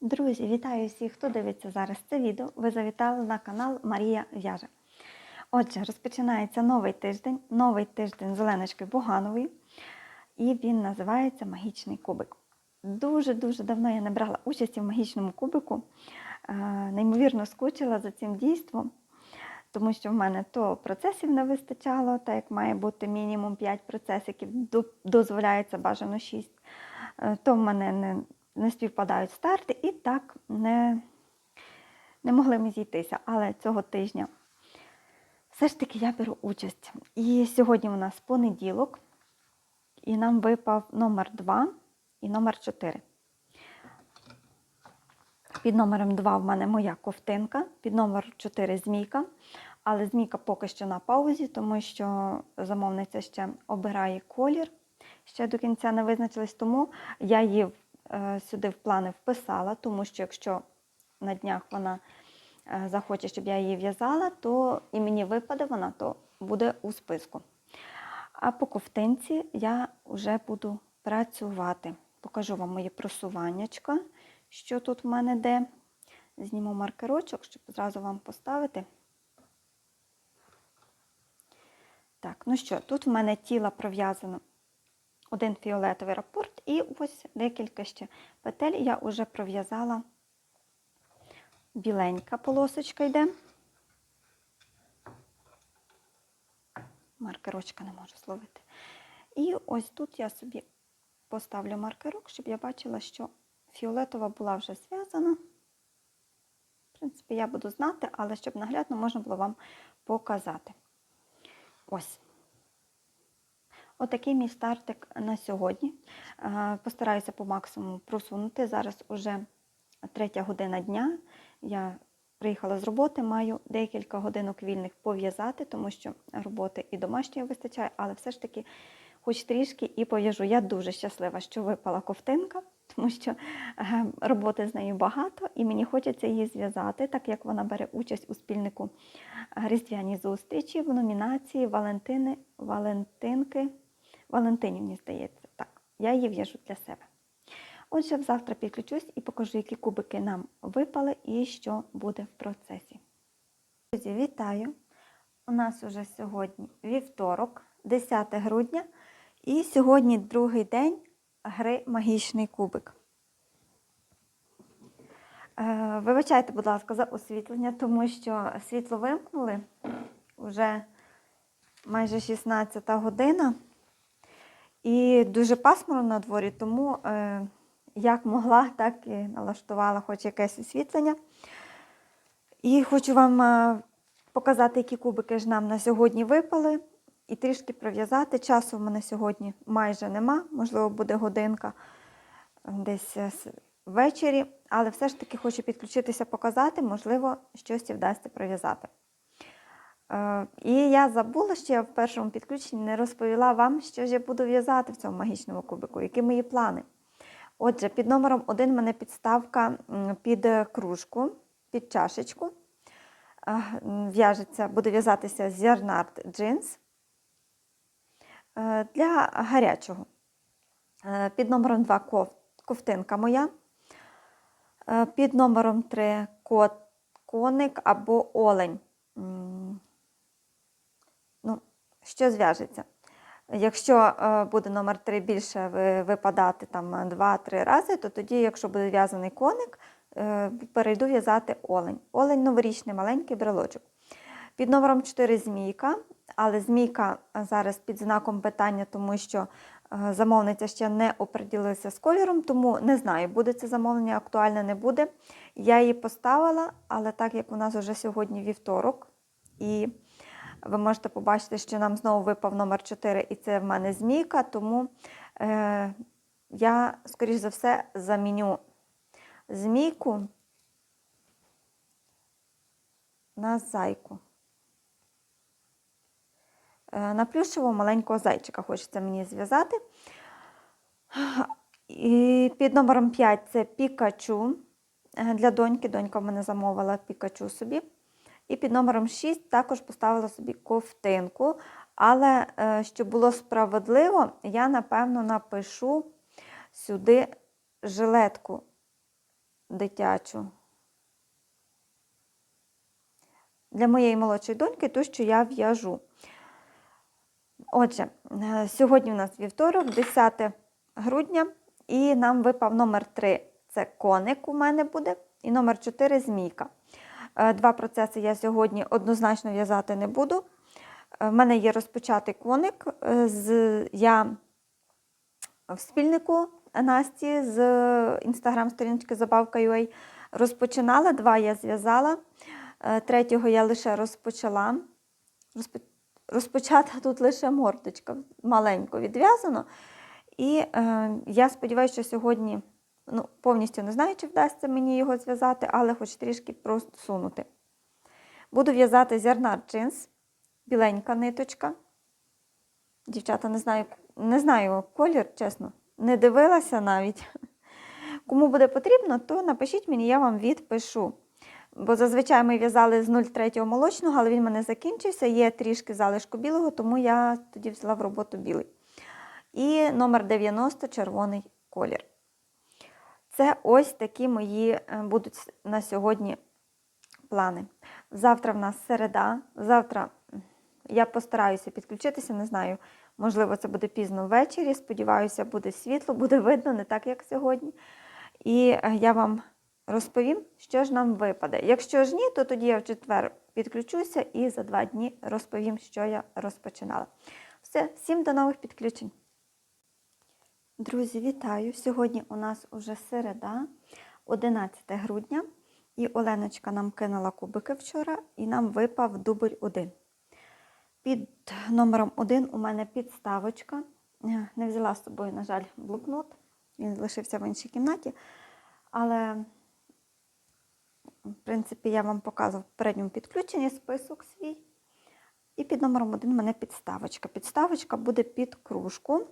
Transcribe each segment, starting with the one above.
Друзі, вітаю всіх, хто дивиться зараз це відео. Ви завітали на канал Марія В'яже. Отже, розпочинається новий тиждень, новий тиждень з Оленочкою Бугановою, і він називається Магічний кубик. Дуже-дуже давно я не брала участі в магічному кубику. Е, Неймовірно скучила за цим дійством, тому що в мене то процесів не вистачало, так як має бути мінімум 5 процесиків, до- дозволяється бажано 6. Е, То в мене не, не співпадають старти, і так не, не могли ми зійтися. Але цього тижня все ж таки я беру участь. І сьогодні у нас понеділок, і нам випав номер 2 і номер 4. Під номером 2 в мене моя ковтинка, під номером 4 змійка. Але змійка поки що на паузі, тому що замовниця ще обирає колір. Ще до кінця не визначилась, тому я її сюди в плани вписала, тому що якщо на днях вона е, захоче, щоб я її в'язала, то і мені випаде вона, то буде у списку. А по ковтинці я вже буду працювати. Покажу вам моє просуваннячко, що тут в мене де. Зніму маркерочок, щоб зразу вам поставити. Так, ну що, тут в мене тіло пров'язано один фіолетовий рапорт і ось декілька ще петель я вже пров'язала. Біленька полосочка йде. Маркерочка не можу зловити. І ось тут я собі поставлю маркерок, щоб я бачила, що фіолетова була вже зв'язана. В принципі, я буду знати, але щоб наглядно можна було вам показати. Ось. Отакий мій стартик на сьогодні. Е, Постараюся по максимуму просунути. Зараз уже третя година дня. Я приїхала з роботи, маю декілька годинок вільних пов'язати, тому що роботи і домашньої вистачає, але все ж таки, хоч трішки і пов'яжу. Я дуже щаслива, що випала ковтинка, тому що е, роботи з нею багато, і мені хочеться її зв'язати, так як вона бере участь у спільнику різдвяні зустрічі в номінації Валентини, Валентинки, Валентинівні, здається. Так, я її в'яжу для себе. Отже, завтра підключусь і покажу, які кубики нам випали і що буде в процесі. Друзі, вітаю! У нас уже сьогодні вівторок, 10 грудня, і сьогодні другий день гри Магічний кубик. Е, Вибачайте, будь ласка, за освітлення, тому що світло вимкнули вже майже 16 година. І дуже пасмурно на дворі, тому е, як могла, так і налаштувала хоч якесь освітлення. І хочу вам е, показати, які кубики ж нам на сьогодні випали, і трішки прив'язати. Часу в мене сьогодні майже нема, можливо, буде годинка е, десь е, ввечері, але все ж таки хочу підключитися, показати, можливо, щось і вдасться прив'язати. Е, І я забула, що я в першому підключенні не розповіла вам, що ж я буду в'язати в цьому магічному кубику, які мої плани. Отже, під номером 1 в мене підставка під кружку, під чашечку. Е, В'яжеться, буде в'язатися зернард джинс е, для гарячого. Під номером 2 ков- ковтинка моя. Під номером 3 кот, коник або олень. М, Ну, що зв'яжеться? Якщо е, буде номер 3 більше випадати там 2-3 рази, то тоді, якщо буде в'язаний коник, е, перейду в'язати олень. Олень новорічний, маленький брелочок. Під номером 4 змійка, але змійка зараз під знаком питання, тому що е, замовниця ще не оприділилася з кольором, тому не знаю, буде це замовлення актуальне, не буде. Я її поставила, але так як у нас вже сьогодні вівторок, і ви можете побачити, що нам знову випав номер 4, і це в мене змійка, тому е, я, скоріш за все, заміню змійку на зайку. Е, на плюшевого маленького зайчика хочеться мені зв'язати. І під номером 5 це Пікачу. Е, Для доньки. Донька в мене замовила Пікачу собі. І під номером 6 також поставила собі ковтинку. Але е, щоб було справедливо, я напевно напишу сюди жилетку дитячу. Для моєї молодшої доньки, ту, що я в'яжу. Отже, е, сьогодні у нас вівторок, 10 грудня, і нам випав номер 3 це коник у мене буде, і номер 4 змійка. Е, Два процеси я сьогодні однозначно в'язати не буду. Е, В мене є розпочатий коник. е, З, я в спільнику Насті з інстаграм-сторіночки Забавка.ua розпочинала. Два я зв'язала. Третього я лише розпочала. Розпочата тут лише мордочка, маленько відв'язано. І е, я сподіваюся, що сьогодні ну, повністю не знаю, чи вдасться мені його зв'язати, але хоч трішки просунути. Буду в'язати зернар джинс, біленька ниточка. Дівчата, не знаю, не знаю колір, чесно, не дивилася навіть. Кому буде потрібно, то напишіть мені, я вам відпишу. Бо зазвичай ми в'язали з 0,3 молочного, але він в мене закінчився. Є трішки залишку білого, тому я тоді взяла в роботу білий. І номер 90 червоний колір. Це ось такі мої е, будуть на сьогодні плани. Завтра в нас середа. Завтра я постараюся підключитися, не знаю, можливо, це буде пізно ввечері. Сподіваюся, буде світло, буде видно, не так, як сьогодні. І е, я вам розповім, що ж нам випаде. Якщо ж ні, то тоді я в четвер підключуся і за два дні розповім, що я розпочинала. Все, всім до нових підключень. Друзі, вітаю! Сьогодні у нас уже середа, 11 грудня, і Оленочка нам кинула кубики вчора, і нам випав дубль 1. Під номером 1 у мене підставочка. Не взяла з собою, на жаль, блокнот. Він лишився в іншій кімнаті. Але, в принципі, я вам показував в передньому підключенні список свій. І під номером 1 у мене підставочка. Підставочка буде під кружку.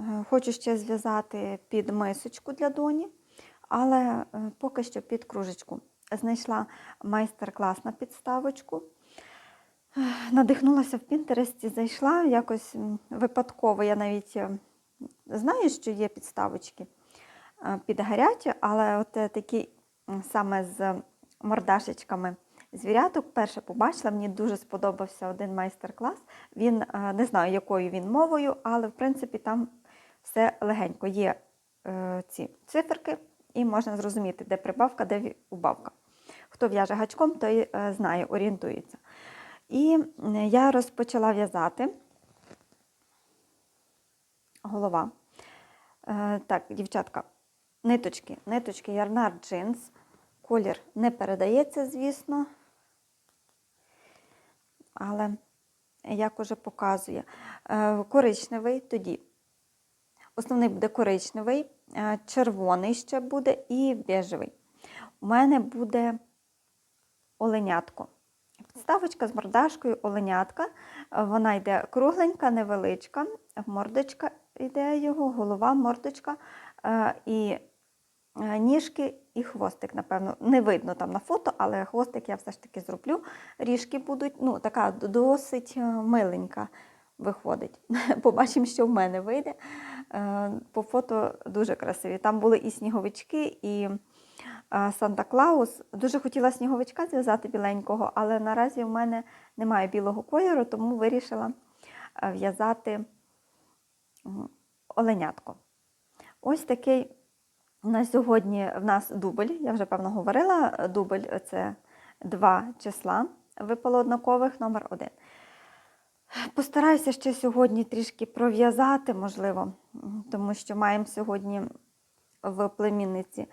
Е, Хочу ще зв'язати під мисочку для доні, але е, поки що під кружечку. Знайшла майстер-клас на підставочку. Е, Надихнулася в Пінтересті, зайшла якось випадково. Я навіть знаю, що є підставочки під гарячі, але от такі саме з мордашечками звіряток перше побачила. Мені дуже сподобався один майстер-клас. Він не знаю, якою він мовою, але в принципі там все легенько. Є е, ці циферки, і можна зрозуміти, де прибавка, де убавка. Хто в'яже гачком, той е, знає, орієнтується. І е, я розпочала в'язати голова. Е, так, дівчатка, ниточки, ниточки Ярнар джинс. Колір не передається, звісно. Але, як уже показує, е, коричневий тоді. Основний буде коричневий, е, червоний ще буде і бежевий. У мене буде оленятко. Підставочка з мордашкою оленятка. Вона йде кругленька, невеличка. Мордочка йде його, голова, мордочка е, і е, ніжки і хвостик, напевно. Не видно там на фото, але хвостик я все ж таки зроблю. Ріжки будуть, ну, така досить миленька виходить. Побачимо, що в мене вийде. Е, По фото дуже красиві. Там були і сніговички, і е, Санта-Клаус. Дуже хотіла сніговичка зв'язати біленького, але наразі в мене немає білого кольору, тому вирішила е, в'язати оленятко. Ось такий на сьогодні в нас дубль. Я вже певно говорила. Дубль це два числа. Випало однакових номер один. Постараюся ще сьогодні трішки пров'язати, можливо, тому що маємо сьогодні в племінниці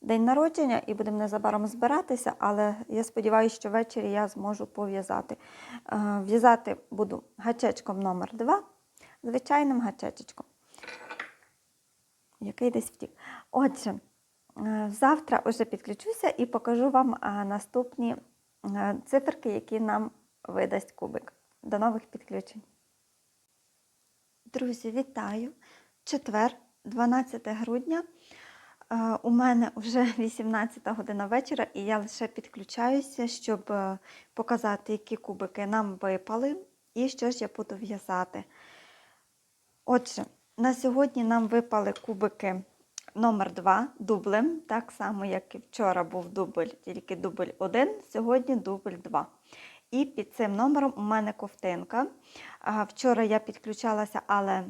день народження і будемо незабаром збиратися, але я сподіваюся, що ввечері я зможу пов'язати. Е, В'язати буду гачечком номер 2 звичайним гачечком, який десь втік. Отже, е, завтра вже підключуся і покажу вам е, наступні циферки, які нам видасть кубик. До нових підключень. Друзі, вітаю! Четвер, 12 грудня. Е, У мене вже 18 година вечора, і я лише підключаюся, щоб е, показати, які кубики нам випали і що ж я буду в'язати. Отже, на сьогодні нам випали кубики номер 2 дублем, так само, як і вчора був дубль, тільки дубль 1, сьогодні дубль 2. І під цим номером у мене ковтинка. Вчора я підключалася, але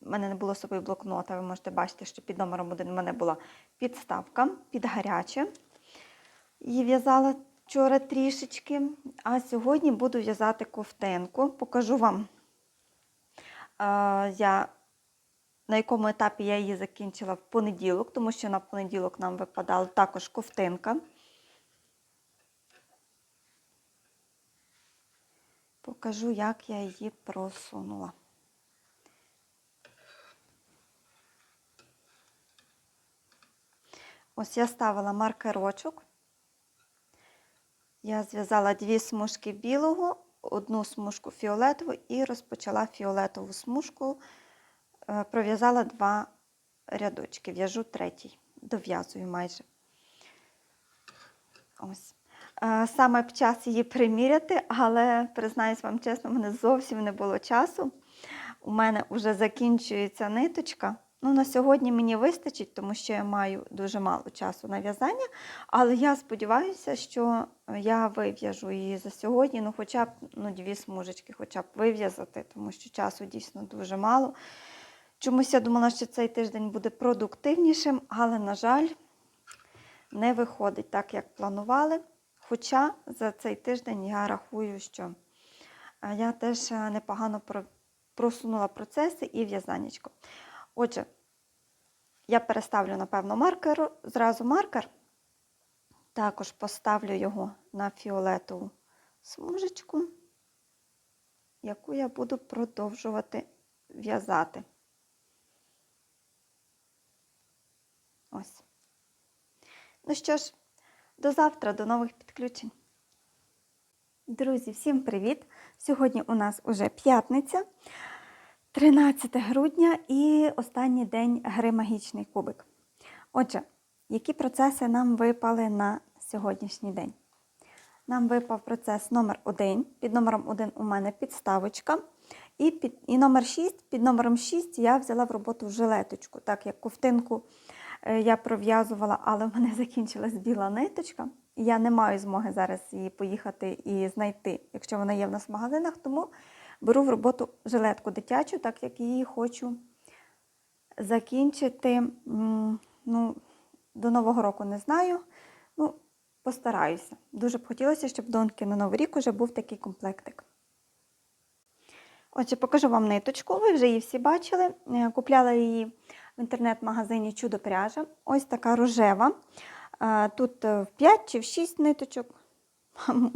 в мене не було з собою блокнота. Ви можете бачити, що під номером 1 у мене була підставка під гаряче. Її в'язала вчора трішечки. А сьогодні буду в'язати ковтинку. Покажу вам, я, на якому етапі я її закінчила в понеділок, тому що на понеділок нам випадала також ковтинка. Покажу, як я її просунула. Ось я ставила маркерочок. Я зв'язала дві смужки білого, одну смужку фіолетову і розпочала фіолетову смужку, е, пров'язала два рядочки, в'яжу третій, дов'язую майже. Ось. Е, Саме б час її приміряти, але признаюсь вам чесно, в мене зовсім не було часу. У мене вже закінчується ниточка. Ну, на сьогодні мені вистачить, тому що я маю дуже мало часу на в'язання. Але я сподіваюся, що я вив'яжу її за сьогодні, ну хоча б ну, дві смужечки, хоча б вив'язати, тому що часу дійсно дуже мало. Чомусь я думала, що цей тиждень буде продуктивнішим, але, на жаль, не виходить так, як планували. Хоча за цей тиждень я рахую, що е, я теж е, непогано просунула процеси і в'язанечко. Отже, я переставлю, напевно, маркер, зразу маркер. Також поставлю його на фіолетову смужечку, яку я буду продовжувати в'язати. Ось. Ну що ж, до завтра, до нових підключень. Друзі, всім привіт! Сьогодні у нас уже п'ятниця, 13 грудня і останній день гри Магічний кубик. Отже, які процеси нам випали на сьогоднішній день? Нам випав процес номер 1. Під номером 1 у мене підставочка. І, під, і номер 6, під номером 6 я взяла в роботу жилеточку, так як ковтинку я пров'язувала, але в мене закінчилась біла ниточка. Я не маю змоги зараз її поїхати і знайти, якщо вона є в нас в магазинах, тому беру в роботу жилетку дитячу, так як її хочу закінчити. Ну, до Нового року не знаю. Ну, постараюся. Дуже б хотілося, щоб доньки на Новий рік уже був такий комплектик. Отже, покажу вам ниточку. Ви вже її всі бачили. Е, Купляла її інтернет-магазині Чудо пряжа. Ось така рожева. Е, Тут е, в 5 чи в 6 ниточок.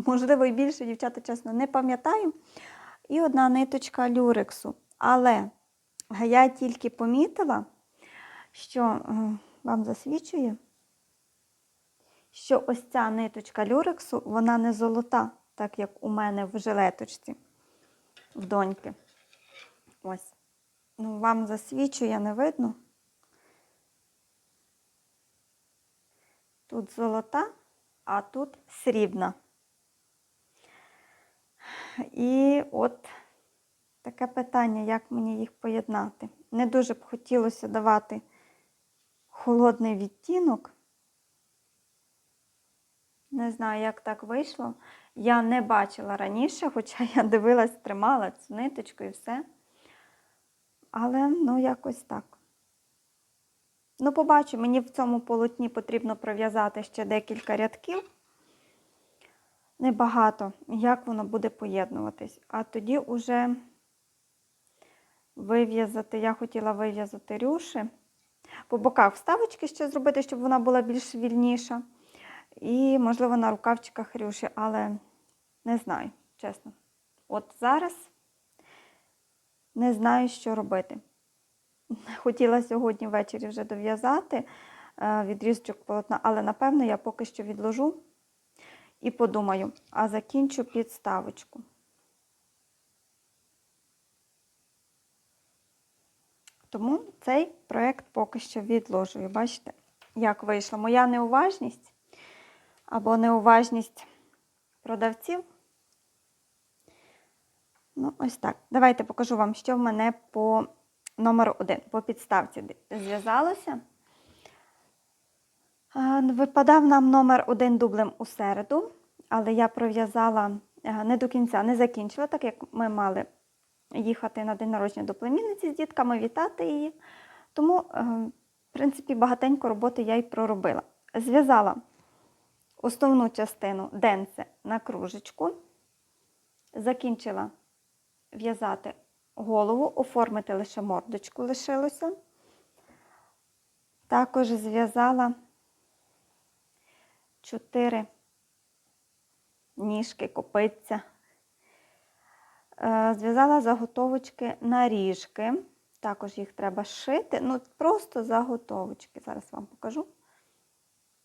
Можливо, і більше, дівчата, чесно, не пам'ятаю. І одна ниточка люрексу. Але я тільки помітила, що е, вам засвічує, що ось ця ниточка люрексу, вона не золота, так як у мене в жилеточці в доньки. Ось. Ну, вам засвічує, не видно. Тут золота, а тут срібна. І от таке питання, як мені їх поєднати. Не дуже б хотілося давати холодний відтінок. Не знаю, як так вийшло. Я не бачила раніше, хоча я дивилась, тримала цю ниточку і все. Але ну якось так. Ну, побачу, мені в цьому полотні потрібно пров'язати ще декілька рядків. Небагато, як воно буде поєднуватись. А тоді вже вив'язати, я хотіла вив'язати рюші. По боках вставочки ще зробити, щоб вона була більш вільніша. І, можливо, на рукавчиках рюші, але не знаю, чесно. От зараз не знаю, що робити. Хотіла сьогодні ввечері вже дов'язати е, відрізочок полотна, але напевно я поки що відложу і подумаю, а закінчу підставочку. Тому цей проєкт поки що відложую. Бачите, як вийшло. Моя неуважність або неуважність продавців. Ну, ось так. Давайте покажу вам, що в мене по номеру 1, по підставці зв'язалося. Випадав нам номер один дублем у середу, але я пров'язала е, не до кінця, не закінчила, так як ми мали їхати на день народження до племінниці з дітками, вітати її. Тому, е, в принципі, багатенько роботи я й проробила. Зв'язала основну частину денце на кружечку, закінчила в'язати голову, оформити лише мордочку лишилося. Також зв'язала чотири ніжки, копиця. Е, Зв'язала заготовочки на ріжки. Також їх треба шити. Ну, просто заготовочки. Зараз вам покажу.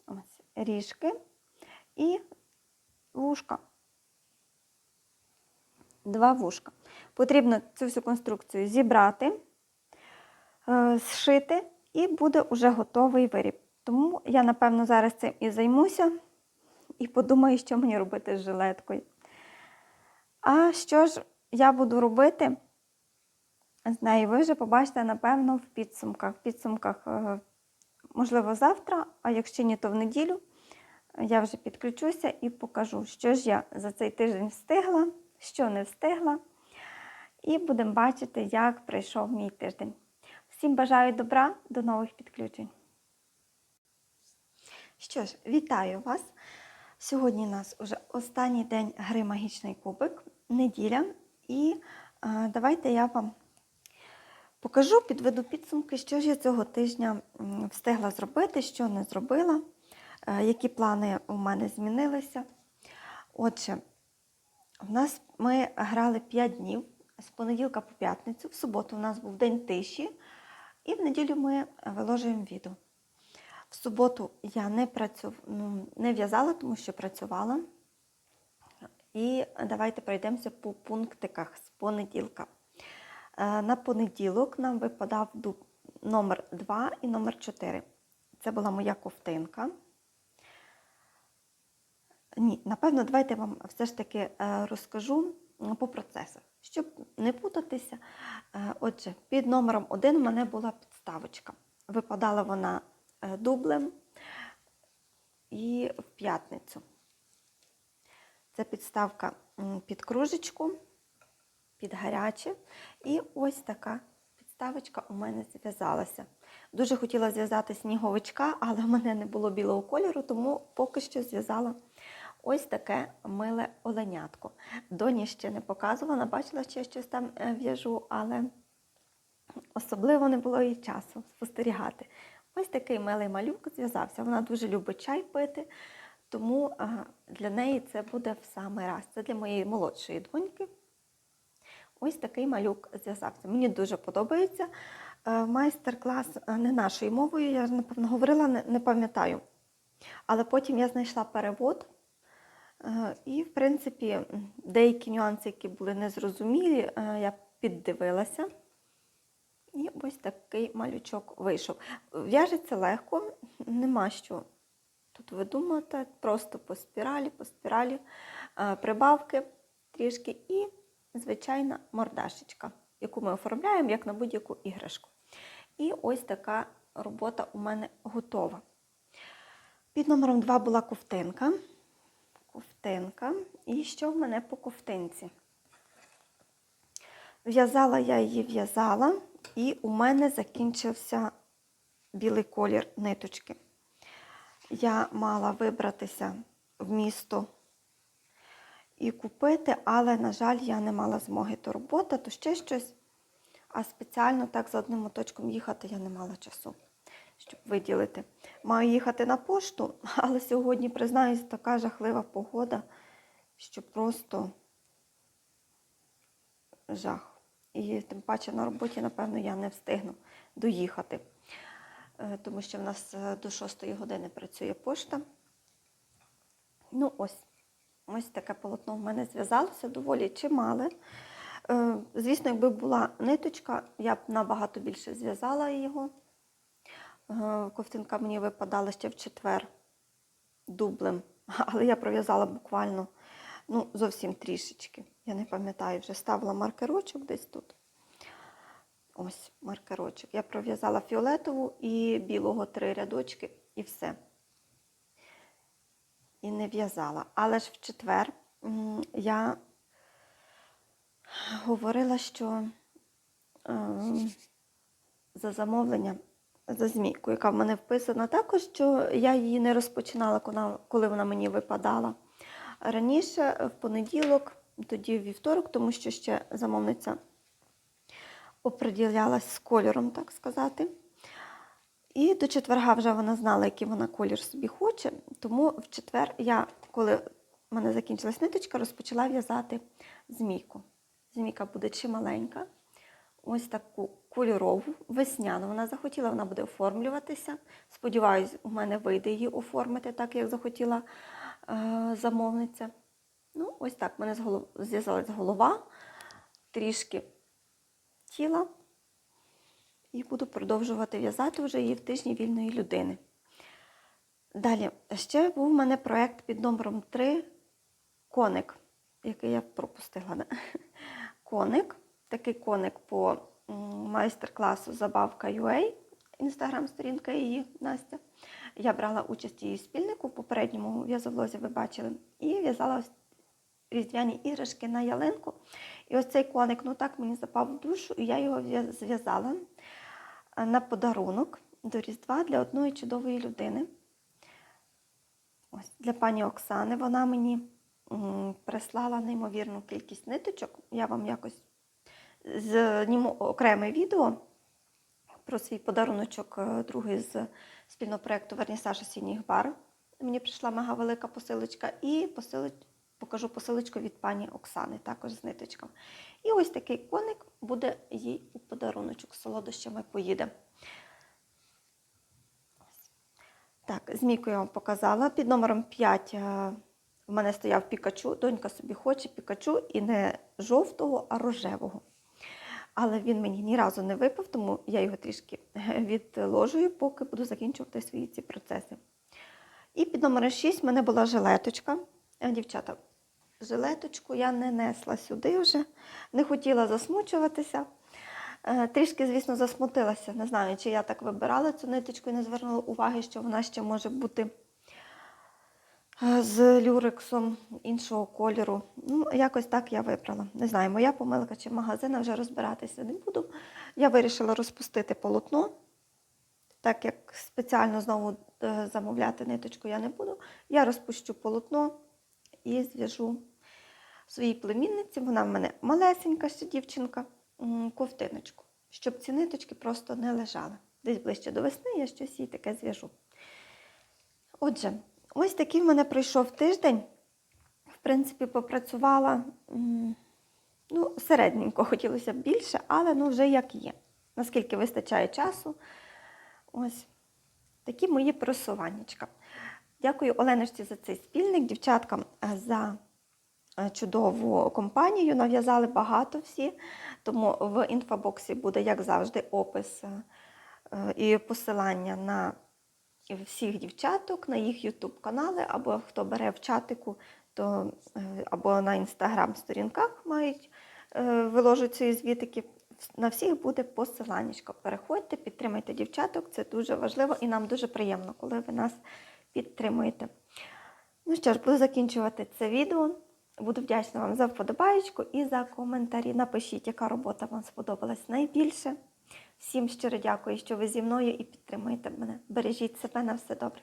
Ось ріжки і вушка. Два вушка. Потрібно цю всю конструкцію зібрати, е, зшити, і буде вже готовий виріб. Тому я, напевно, зараз цим і займуся і подумаю, що мені робити з жилеткою. А що ж я буду робити з нею, ви вже побачите, напевно, в підсумках. В підсумках, е, можливо, завтра, а якщо ні, то в неділю я вже підключуся і покажу, що ж я за цей тиждень встигла, що не встигла. І будемо бачити, як пройшов мій тиждень. Всім бажаю добра, до нових підключень. Що ж, вітаю вас! Сьогодні у нас вже останній день гри Магічний кубик, неділя. І е, давайте я вам покажу, підведу підсумки, що ж я цього тижня встигла зробити, що не зробила, е, які плани у мене змінилися. Отже, в нас ми грали 5 днів з понеділка по п'ятницю. В суботу у нас був день тиші, і в неділю ми виложуємо відео. В суботу я не працю... ну, не в'язала, тому що працювала. І давайте пройдемося по пунктиках з понеділка. Е, На понеділок нам випадав дуб номер 2 і номер 4. Це була моя ковтинка. Ні, напевно, давайте я вам все ж таки е, розкажу по процесах, щоб не путатися. Е, Отже, під номером 1 у мене була підставочка. Випадала вона е, дублем і в п'ятницю. Це підставка під кружечку, під гаряче. І ось така підставочка у мене зв'язалася. Дуже хотіла зв'язати сніговичка, але в мене не було білого кольору, тому поки що зв'язала ось таке миле оленятко. Доні ще не показувала, бачила, що я щось там е, в'яжу, але особливо не було їй часу спостерігати. Ось такий милий малюк зв'язався. Вона дуже любить чай пити, тому для неї це буде в самий раз. Це для моєї молодшої доньки. Ось такий малюк зв'язався. Мені дуже подобається. Е, Майстер-клас е, не нашою мовою, я напевно говорила, не пам'ятаю. Але потім я знайшла перевод. Е, І, в принципі, деякі нюанси, які були незрозумілі, е, я піддивилася. І ось такий малючок вийшов. В'яжеться легко, нема що тут видумати, просто по спіралі, по спіралі, е, прибавки трішки і звичайна мордашечка, яку ми оформляємо як на будь-яку іграшку. І ось така робота у мене готова. Під номером 2 була ковтинка. Ковтинка. І що в мене по ковтинці? В'язала я її в'язала, і у мене закінчився білий колір ниточки. Я мала вибратися в місто і купити, але, на жаль, я не мала змоги то робота, то ще щось. А спеціально так за одним моточком їхати я не мала часу, щоб виділити. Маю їхати на пошту, але сьогодні, признаюсь, така жахлива погода, що просто жах. І тим паче на роботі, напевно, я не встигну доїхати, Е, тому що в нас е, до 6 години працює пошта. Ну, ось, ось таке полотно в мене зв'язалося, доволі чимале. Е, Звісно, якби була ниточка, я б набагато більше зв'язала його. Е, Ковтинка мені випадала ще в четвер дублем, але я пров'язала буквально ну, зовсім трішечки. Я не пам'ятаю, вже ставила маркерочок десь тут. Ось маркерочок. Я пров'язала фіолетову і білого три рядочки і все. і не в'язала. Але ж в четвер я говорила, що ем, за замовлення за змійку, яка в мене вписана, також що я її не розпочинала, коли- вона мені випадала. Раніше, в понеділок, тоді в вівторок, тому що ще замовниця оприділялась з кольором, так сказати. І до четверга вже вона знала, який вона колір собі хоче. Тому в четвер я, коли в мене закінчилась ниточка, розпочала в'язати змійку. Змійка буде чималенька. Ось таку кольорову, весняну. Вона захотіла, вона буде оформлюватися. Сподіваюсь, у мене вийде її оформити так, як захотіла е, замовниця. Ну, ось так. Мене з голов... зв'язалась голова, трішки тіла. І буду продовжувати в'язати вже її в тижні вільної людини. Далі, ще був у мене проєкт під номером 3 коник, який я пропустила. Коник, такий коник по майстер-класу Забавка UA, інстаграм-сторінка її Настя. Я брала участь її спільнику в попередньому в'язовлозі, ви бачили, і в'язала різдвяні іграшки на ялинку. І ось цей коник, ну так мені запав в душу, і я його зв'язала е, на подарунок до Різдва для одної чудової людини. Ось для пані Оксани вона мені прислала неймовірну кількість ниточок. Я вам якось зніму окреме відео про свій подаруночок, е, другий з спільного проєкту Вернісаж осінніх бар. Мені прийшла мега велика посилочка і посилоч... покажу посилочку від пані Оксани, також з ниточками. І ось такий коник буде їй у подаруночок з солодощами поїде. Так, змійку я вам показала. Під номером 5 е, в мене стояв Пікачу. Донька собі хоче Пікачу і не жовтого, а рожевого. Але він мені ні разу не випав, тому я його трішки відложую, поки буду закінчувати свої ці процеси. І під номером 6 в мене була жилеточка. Е, Дівчата, жилеточку я не несла сюди вже, не хотіла засмучуватися. Е, Трішки, звісно, засмутилася. Не знаю, чи я так вибирала цю ниточку і не звернула уваги, що вона ще може бути з люрексом іншого кольору. Ну, якось так я вибрала. Не знаю, моя помилка чи магазина вже розбиратися не буду. Я вирішила розпустити полотно. Так як спеціально знову е, замовляти ниточку я не буду. Я розпущу полотно і зв'яжу своїй племінниці. Вона в мене малесенька ще дівчинка, ковтиночку, щоб ці ниточки просто не лежали. Десь ближче до весни я щось їй таке зв'яжу. Отже, ось такий в мене пройшов тиждень. В принципі, попрацювала ну, середненько, хотілося б більше, але ну, вже як є. Наскільки вистачає часу. Ось такі мої просуваннячка. Дякую Оленочці за цей спільник, дівчаткам е, за е, чудову компанію. Нав'язали багато всі, тому в інфобоксі буде, як завжди, опис е, і посилання на всіх дівчаток, на їх YouTube канали, або хто бере в чатику, то е, або на інстаграм-сторінках мають е, виложуть ці звітики. На всіх буде посиланнячко. Переходьте, підтримайте дівчаток, це дуже важливо і нам дуже приємно, коли ви нас підтримуєте. Ну що ж, буду закінчувати це відео. Буду вдячна вам за вподобаєчку і за коментарі. Напишіть, яка робота вам сподобалась найбільше. Всім щиро дякую, що ви зі мною і підтримуєте мене. Бережіть себе на все добре.